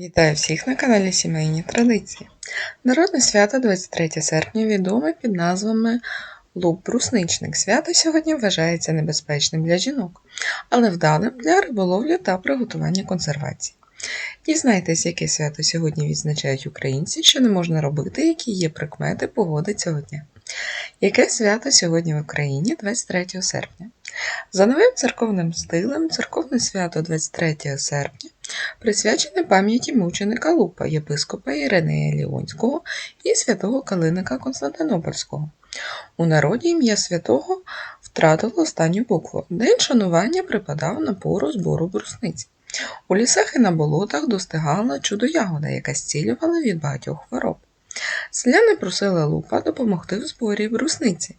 Вітаю всіх на каналі Сімейні Традиції. Народне свято 23 серпня відоме під назвами Лук Брусничник. Свято сьогодні вважається небезпечним для жінок, але вдалим для риболовлі та приготування консервації. Дізнайтесь, яке свято сьогодні відзначають українці, що не можна робити, які є прикмети погоди цього дня. Яке свято сьогодні в Україні 23 серпня? За новим церковним стилем, церковне свято 23 серпня присвячене пам'яті мученика Лупа, єпископа Іринея Ліонського і святого Калиника Константинопольського. У народі ім'я святого втратило останню букву. День шанування припадав на пору збору брусниці. У лісах і на болотах достигала чудо-ягода, яка зцілювала від багатьох хвороб. Селяни просили Лупа допомогти в зборі брусниці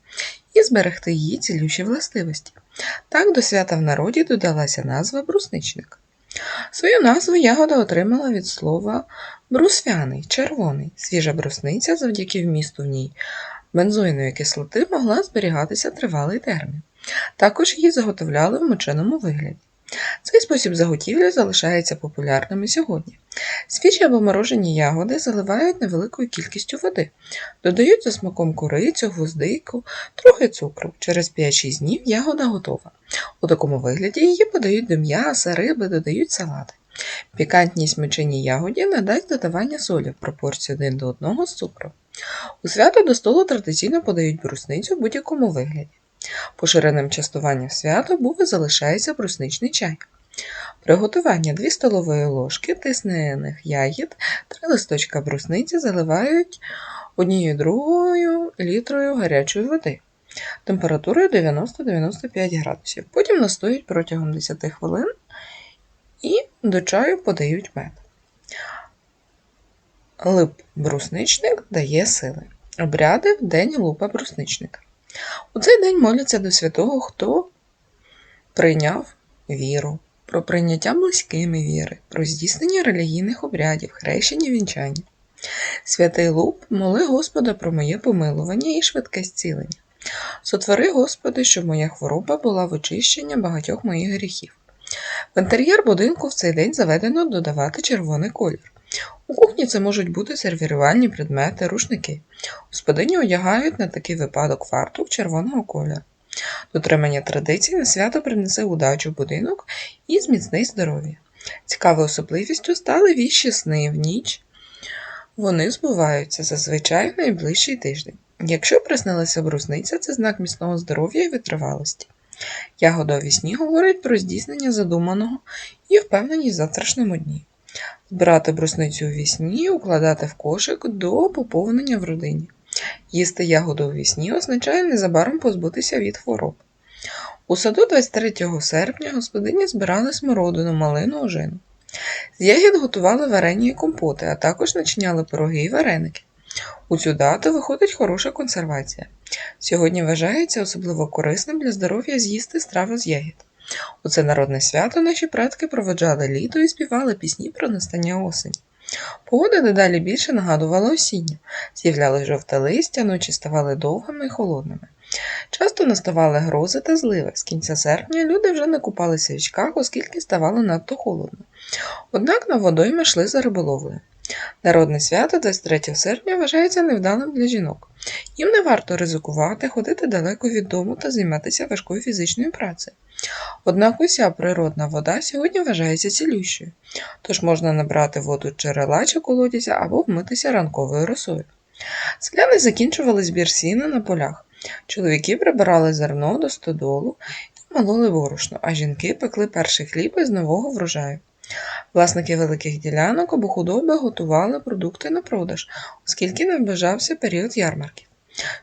і зберегти її цілющі властивості. Так до свята в народі додалася назва брусничник. Свою назву ягода отримала від слова брусвяний, червоний. Свіжа брусниця завдяки вмісту в ній бензойної кислоти могла зберігатися тривалий термін. Також її заготовляли в моченому вигляді. Цей спосіб заготівлі залишається популярним і сьогодні. Свіжі або морожені ягоди заливають невеликою кількістю води, додають за смаком курицю, гвоздику, трохи цукру. Через 5-6 днів ягода готова. У такому вигляді її подають до м'яса, риби, додають салати. Пікантність меченій ягоді надасть додавання солі в пропорції 1 до 1 з цукром. У свято до столу традиційно подають брусницю в будь-якому вигляді. Поширеним частуванням свято був і залишається брусничний чай. Приготування 2 столової ложки тиснених ягід, 3 листочка брусниці заливають однією другою літрою гарячої води температурою 90-95 градусів. Потім настоють протягом 10 хвилин і до чаю подають мед. Лип брусничник дає сили. Обряди в день лупа брусничника. У цей день моляться до святого, хто прийняв віру, про прийняття близькими віри, про здійснення релігійних обрядів, хрещення вінчання. Святий Луп, моли Господа про моє помилування і швидке зцілення. Сотвори, Господи, щоб моя хвороба була в очищення багатьох моїх гріхів. В інтер'єр будинку в цей день заведено додавати червоний колір. У кухні це можуть бути сервірувальні предмети, рушники. Господині одягають на такий випадок фартук червоного кольору. Дотримання традицій на свято принесе удачу в будинок і зміцнить здоров'я. Цікавою особливістю стали віщі сни в ніч. Вони збуваються зазвичай в найближчий тиждень. Якщо приснилася брусниця, це знак міцного здоров'я і витривалості. Ягода у вісні говорить про здійснення задуманого і впевненість в завтрашньому дні. Збирати брусницю у вісні, укладати в кошик до поповнення в родині. Їсти ягоду у вісні означає незабаром позбутися від хвороб. У саду 23 серпня господині збирали смородину, малину, ожину. З ягід готували варені і компоти, а також начиняли пироги і вареники. У цю дату виходить хороша консервація. Сьогодні вважається особливо корисним для здоров'я з'їсти страву з ягід. У це народне свято наші предки проведжали літо і співали пісні про настання осені. Погода дедалі більше нагадувала осінню, з'являлось жовте листя, ночі ставали довгими і холодними. Часто наставали грози та зливи. З кінця серпня люди вже не купалися в річках, оскільки ставало надто холодно. Однак на водойми йшли за риболовлею. Народне свято 23 серпня вважається невдалим для жінок. Їм не варто ризикувати, ходити далеко від дому та займатися важкою фізичною працею. Однак уся природна вода сьогодні вважається цілющою, тож можна набрати воду джерела чи колодязя або вмитися ранковою росою. Селяни закінчували збір сіна на полях. Чоловіки прибирали зерно до стодолу і мололи борошно, а жінки пекли перший хліб із нового врожаю. Власники великих ділянок або худоби готували продукти на продаж, оскільки наближався період ярмарків.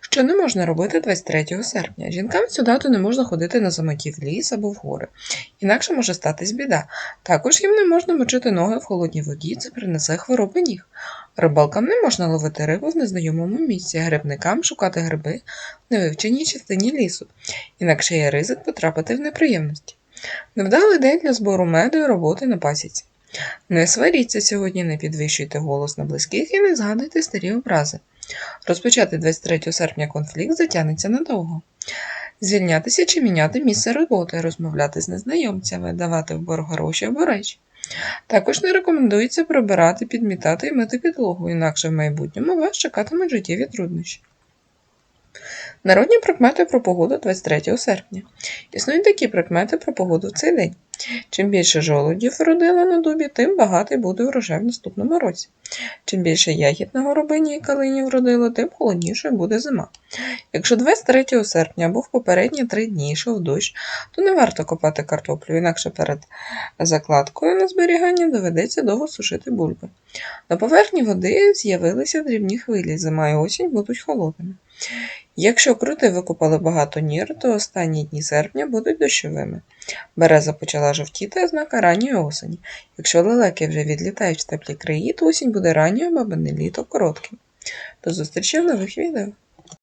Що не можна робити 23 серпня? Жінкам цю дату не можна ходити на самоті в ліс або в гори, інакше може статись біда. Також їм не можна мочити ноги в холодній воді, це принесе хвороби ніг. Рибалкам не можна ловити рибу в незнайомому місці, грибникам шукати гриби в невивченій частині лісу, інакше є ризик потрапити в неприємності. Невдалий день для збору меду і роботи на пасіці. Не сваріться сьогодні, не підвищуйте голос на близьких і не згадуйте старі образи. Розпочати 23 серпня конфлікт затягнеться надовго. Звільнятися чи міняти місце роботи, розмовляти з незнайомцями, давати в борг гроші або речі. Також не рекомендується прибирати, підмітати і мити підлогу, інакше в майбутньому вас чекатимуть життєві труднощі. Народні прикмети про погоду 23 серпня. Існують такі прикмети про погоду в цей день. Чим більше жолудів вродило на дубі, тим багатий буде урожай в наступному році. Чим більше ягід на горобині і калині вродило, тим холоднішою буде зима. Якщо 23 серпня або в попередні три дні йшов дощ, то не варто копати картоплю, інакше перед закладкою на зберігання доведеться довго сушити бульби. На поверхні води з'явилися дрібні хвилі, зима і осінь будуть холодними. Якщо крути викопали багато нір, то останні дні серпня будуть дощовими. Береза почала жовтіти, ознака ранньої осені. Якщо лелеки вже відлітають в теплі краї, то осінь буде ранньою, бабине літо коротким. До зустрічі в нових відео.